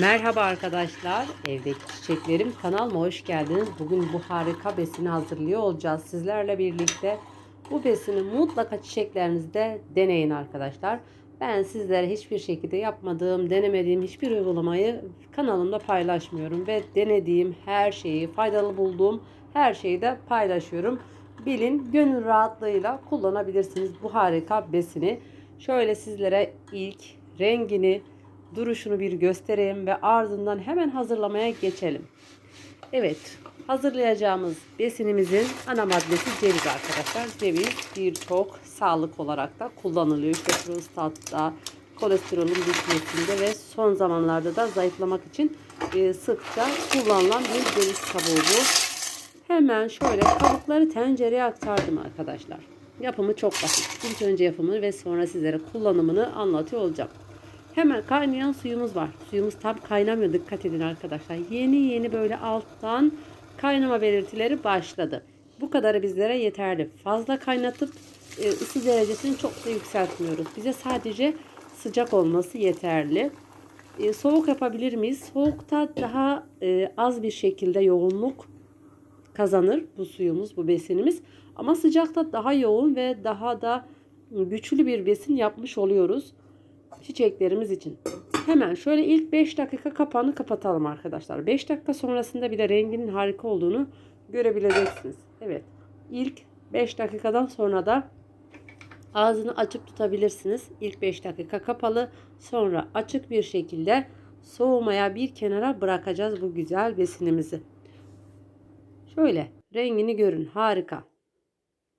Merhaba arkadaşlar, evdeki çiçeklerim kanalıma hoş geldiniz. Bugün bu harika besini hazırlıyor olacağız sizlerle birlikte. Bu besini mutlaka çiçeklerinizde deneyin arkadaşlar. Ben sizlere hiçbir şekilde yapmadığım, denemediğim hiçbir uygulamayı kanalımda paylaşmıyorum. Ve denediğim her şeyi, faydalı bulduğum her şeyi de paylaşıyorum. Bilin gönül rahatlığıyla kullanabilirsiniz bu harika besini. Şöyle sizlere ilk rengini, duruşunu bir göstereyim ve ardından hemen hazırlamaya geçelim. Evet, hazırlayacağımız besinimizin ana maddesi ceviz arkadaşlar. Ceviz birçok sağlık olarak da kullanılıyor. İşte prostatta, kolesterolün düşmesinde ve son zamanlarda da zayıflamak için e, sıkça kullanılan bir ceviz kabuğu bu. Hemen şöyle kabukları tencereye aktardım arkadaşlar. Yapımı çok basit. İlk önce yapımı ve sonra sizlere kullanımını anlatıyor olacağım. Hemen kaynayan suyumuz var. Suyumuz tam kaynamıyor. Dikkat edin arkadaşlar. Yeni yeni böyle alttan kaynama belirtileri başladı. Bu kadarı bizlere yeterli. Fazla kaynatıp e, ısı derecesini çok da yükseltmiyoruz. Bize sadece sıcak olması yeterli. E, soğuk yapabilir miyiz? Soğukta daha e, az bir şekilde yoğunluk kazanır bu suyumuz, bu besinimiz. Ama sıcakta daha yoğun ve daha da güçlü bir besin yapmış oluyoruz çiçeklerimiz için. Hemen şöyle ilk 5 dakika kapağını kapatalım arkadaşlar. 5 dakika sonrasında bir de renginin harika olduğunu görebileceksiniz. Evet. İlk 5 dakikadan sonra da ağzını açıp tutabilirsiniz. İlk 5 dakika kapalı. Sonra açık bir şekilde soğumaya bir kenara bırakacağız bu güzel besinimizi. Şöyle rengini görün. Harika.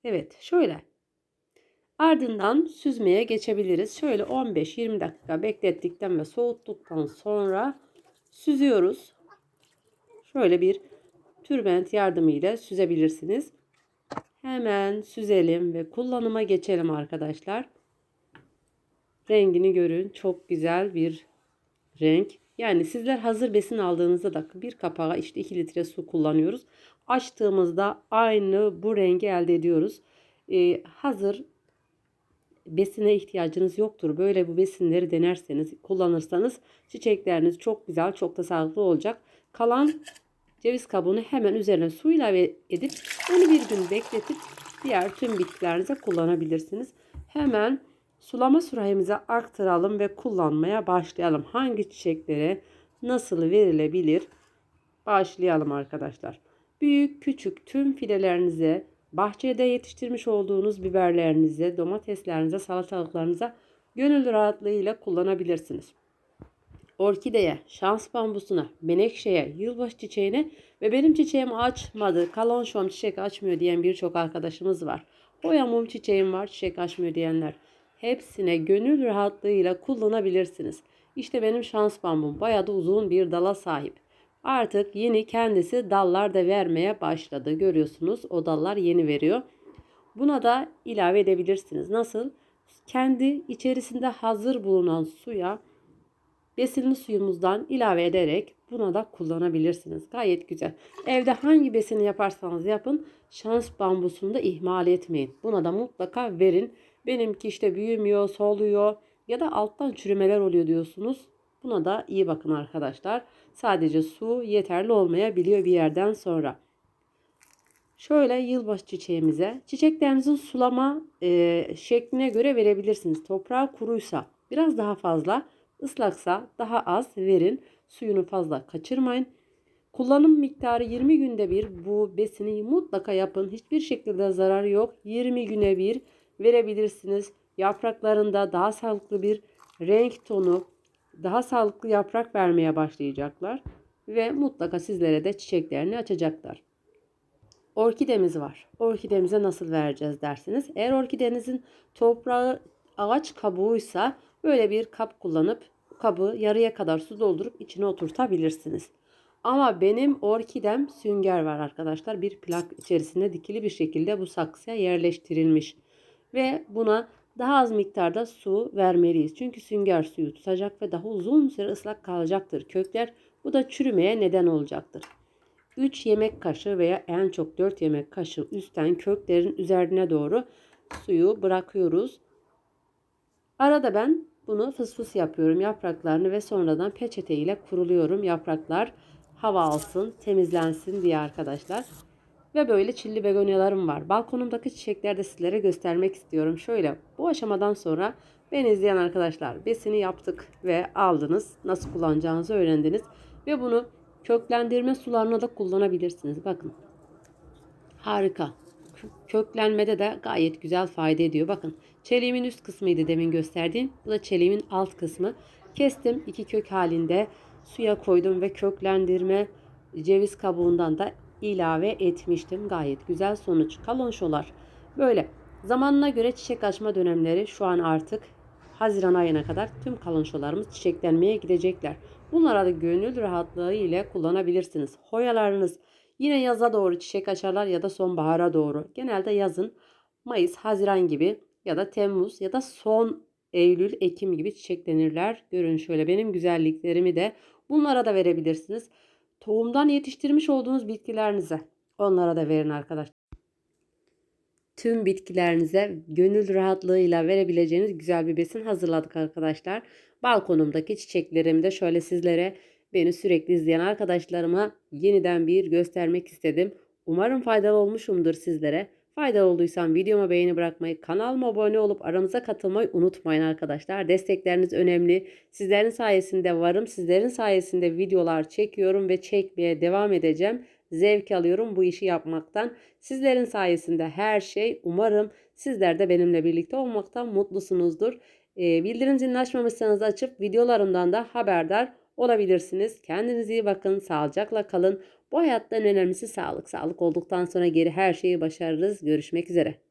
Evet şöyle. Ardından süzmeye geçebiliriz. Şöyle 15-20 dakika beklettikten ve soğuttuktan sonra süzüyoruz. Şöyle bir türbent yardımıyla süzebilirsiniz. Hemen süzelim ve kullanıma geçelim arkadaşlar. Rengini görün. Çok güzel bir renk. Yani sizler hazır besin aldığınızda da bir kapağa işte 2 litre su kullanıyoruz. Açtığımızda aynı bu rengi elde ediyoruz. Ee, hazır besine ihtiyacınız yoktur. Böyle bu besinleri denerseniz, kullanırsanız çiçekleriniz çok güzel, çok da sağlıklı olacak. Kalan ceviz kabuğunu hemen üzerine su ilave edip onu bir gün bekletip diğer tüm bitkilerinize kullanabilirsiniz. Hemen sulama sürahimize aktaralım ve kullanmaya başlayalım. Hangi çiçeklere nasıl verilebilir? Başlayalım arkadaşlar. Büyük, küçük tüm fidelerinize Bahçede yetiştirmiş olduğunuz biberlerinize, domateslerinize, salatalıklarınıza gönül rahatlığıyla kullanabilirsiniz. Orkideye, şans bambusuna, menekşeye, yılbaşı çiçeğine ve benim çiçeğim açmadı, kalonşom çiçek açmıyor diyen birçok arkadaşımız var. Boya mum çiçeğim var, çiçek açmıyor diyenler. Hepsine gönül rahatlığıyla kullanabilirsiniz. İşte benim şans bambum bayağı da uzun bir dala sahip. Artık yeni kendisi dallar da vermeye başladı. Görüyorsunuz o dallar yeni veriyor. Buna da ilave edebilirsiniz. Nasıl? Kendi içerisinde hazır bulunan suya besinli suyumuzdan ilave ederek buna da kullanabilirsiniz. Gayet güzel. Evde hangi besini yaparsanız yapın şans bambusunu da ihmal etmeyin. Buna da mutlaka verin. Benimki işte büyümüyor, soluyor ya da alttan çürümeler oluyor diyorsunuz. Buna da iyi bakın arkadaşlar. Sadece su yeterli olmayabiliyor bir yerden sonra. Şöyle yılbaşı çiçeğimize çiçeklerinizin sulama e, şekline göre verebilirsiniz. Toprağı kuruysa biraz daha fazla, ıslaksa daha az verin. Suyunu fazla kaçırmayın. Kullanım miktarı 20 günde bir bu besini mutlaka yapın. Hiçbir şekilde zararı yok. 20 güne bir verebilirsiniz. Yapraklarında daha sağlıklı bir renk tonu, daha sağlıklı yaprak vermeye başlayacaklar ve mutlaka sizlere de çiçeklerini açacaklar. Orkidemiz var. Orkidemize nasıl vereceğiz dersiniz. Eğer orkidenizin toprağı ağaç kabuğuysa böyle bir kap kullanıp kabı yarıya kadar su doldurup içine oturtabilirsiniz. Ama benim orkidem sünger var arkadaşlar. Bir plak içerisinde dikili bir şekilde bu saksıya yerleştirilmiş. Ve buna daha az miktarda su vermeliyiz. Çünkü sünger suyu tutacak ve daha uzun süre ıslak kalacaktır kökler. Bu da çürümeye neden olacaktır. 3 yemek kaşığı veya en çok 4 yemek kaşığı üstten köklerin üzerine doğru suyu bırakıyoruz. Arada ben bunu fıs fıs yapıyorum yapraklarını ve sonradan peçete ile kuruluyorum. Yapraklar hava alsın, temizlensin diye arkadaşlar. Ve böyle çilli begonyalarım var. Balkonumdaki çiçekleri de sizlere göstermek istiyorum. Şöyle bu aşamadan sonra beni izleyen arkadaşlar besini yaptık ve aldınız. Nasıl kullanacağınızı öğrendiniz. Ve bunu köklendirme sularına da kullanabilirsiniz. Bakın harika. Köklenmede de gayet güzel fayda ediyor. Bakın çeliğimin üst kısmıydı demin gösterdiğim. Bu da çeliğimin alt kısmı. Kestim iki kök halinde suya koydum ve köklendirme ceviz kabuğundan da ilave etmiştim. Gayet güzel sonuç. Kalonşolar böyle zamanına göre çiçek açma dönemleri şu an artık Haziran ayına kadar tüm kalonşolarımız çiçeklenmeye gidecekler. Bunlara da gönül rahatlığı ile kullanabilirsiniz. Hoyalarınız yine yaza doğru çiçek açarlar ya da sonbahara doğru. Genelde yazın Mayıs, Haziran gibi ya da Temmuz ya da son Eylül, Ekim gibi çiçeklenirler. Görün şöyle benim güzelliklerimi de bunlara da verebilirsiniz. Tohumdan yetiştirmiş olduğunuz bitkilerinize onlara da verin arkadaşlar. Tüm bitkilerinize gönül rahatlığıyla verebileceğiniz güzel bir besin hazırladık arkadaşlar. Balkonumdaki çiçeklerimi de şöyle sizlere beni sürekli izleyen arkadaşlarıma yeniden bir göstermek istedim. Umarım faydalı olmuşumdur sizlere. Faydalı olduysam videoma beğeni bırakmayı, kanalıma abone olup aramıza katılmayı unutmayın arkadaşlar. Destekleriniz önemli. Sizlerin sayesinde varım. Sizlerin sayesinde videolar çekiyorum ve çekmeye devam edeceğim. Zevk alıyorum bu işi yapmaktan. Sizlerin sayesinde her şey umarım sizler de benimle birlikte olmaktan mutlusunuzdur. Ee, bildirim zilini açmamışsanız açıp videolarımdan da haberdar olabilirsiniz. Kendinize iyi bakın. Sağlıcakla kalın. Bu hayatta en önemlisi sağlık. Sağlık olduktan sonra geri her şeyi başarırız. Görüşmek üzere.